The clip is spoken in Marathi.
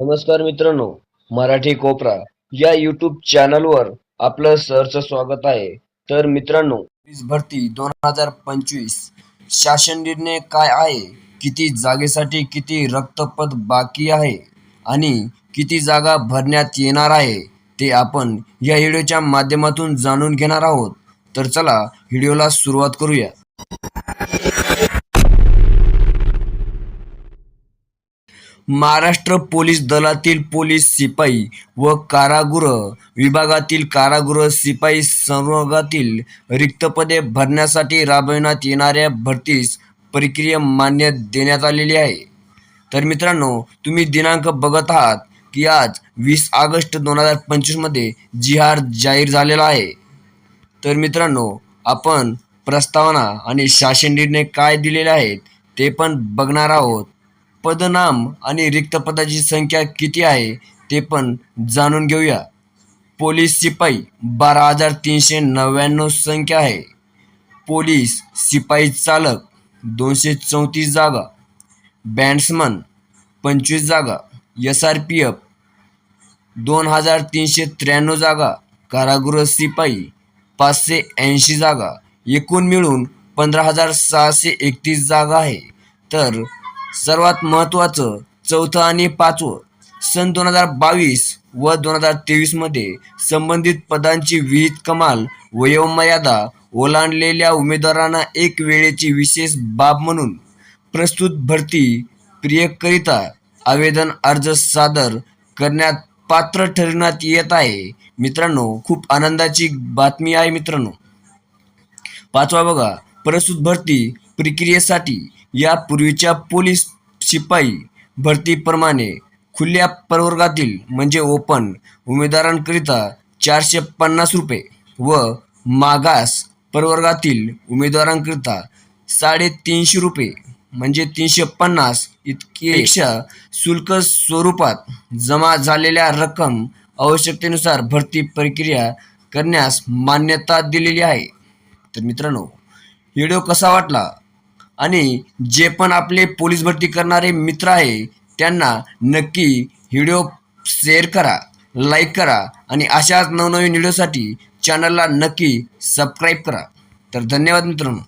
नमस्कार मित्रांनो मराठी कोपरा या युट्यूब चॅनलवर आपलं सरचं स्वागत आहे. तर मित्रांनो वीज भरती दोन हजार पंचवीस शासन निर्णय काय आहे? किती जागेसाठी किती रक्तपद बाकी आहे? आणि किती जागा भरण्यात येणार आहे? ते आपण या व्हिडिओच्या माध्यमातून जाणून घेणार आहोत. तर चला व्हिडिओला सुरुवात करूया. महाराष्ट्र पोलीस दलातील पोलीस शिपाई व कारागृह विभागातील कारागृह शिपाई संवर्गातील रिक्त पदे भरण्यासाठी राबविण्यात येणाऱ्या भरतीस प्रक्रिया मान्य देण्यात आलेली आहे. तर मित्रांनो तुम्ही दिनांक बघत आहात की आज वीस ऑगस्ट दोन हजार पंचवीसमध्ये जिहार जाहीर झालेला आहे. तर मित्रांनो आपण प्रस्तावना आणि शासन निर्णय काय दिलेले आहेत ते पण बघणार आहोत. पदनाम आणि रिक्त पदाची संख्या किती आहे ते पण जाणून घेऊया. पोलीस शिपाई बारा हजार तीनशे नव्याण्णव संख्या आहे. पोलीस शिपाई चालक दोनशे चौतीस जागा. बॅट्समन पंचवीस जागा. एस आर पी एफ दोन हजार तीनशे त्र्याण्णव जागा. कारागृह शिपाई पाचशे ऐंशी जागा. एकूण मिळून पंधरा हजार सहाशे एकतीस जागा आहे. तर सर्वात महत्त्वाचं चौथं आणि पाचवं. सन दोन हजार बावीस व दोन हजार तेवीसमध्ये संबंधित पदांची विहित कमाल वयोमर्यादा ओलांडलेल्या उमेदवारांना एक वेळेची विशेष बाब म्हणून प्रस्तुत भरती प्रियकरिता आवेदन अर्ज सादर करण्यात पात्र ठरवण्यात येत आहे. मित्रांनो खूप आनंदाची बातमी आहे मित्रांनो. पाचवा बघा प्रस्तुत भरती प्रक्रियेसाठी यापूर्वीच्या पोलीस शिपाई भरतीप्रमाणे खुल्या प्रवर्गातील म्हणजे ओपन उमेदवारांकरिता चारशे पन्नास रुपये व मागास प्रवर्गातील उमेदवारांकरिता साडेतीनशे रुपये म्हणजे तीनशे पन्नास इतकेपेक्षा शुल्क स्वरूपात जमा झालेल्या रक्कम आवश्यकतेनुसार भरती प्रक्रिया करण्यास मान्यता दिलेली आहे. तर मित्रांनो व्हिडिओ कसा वाटला? आणि जे पण आपले पोलीस भरती करणारे मित्र आहे त्यांना नक्की व्हिडिओ शेअर करा लाईक करा आणि अशाच नवनवीन व्हिडिओसाठी चॅनलला नक्की सबस्क्राईब करा. तर धन्यवाद मित्रांनो.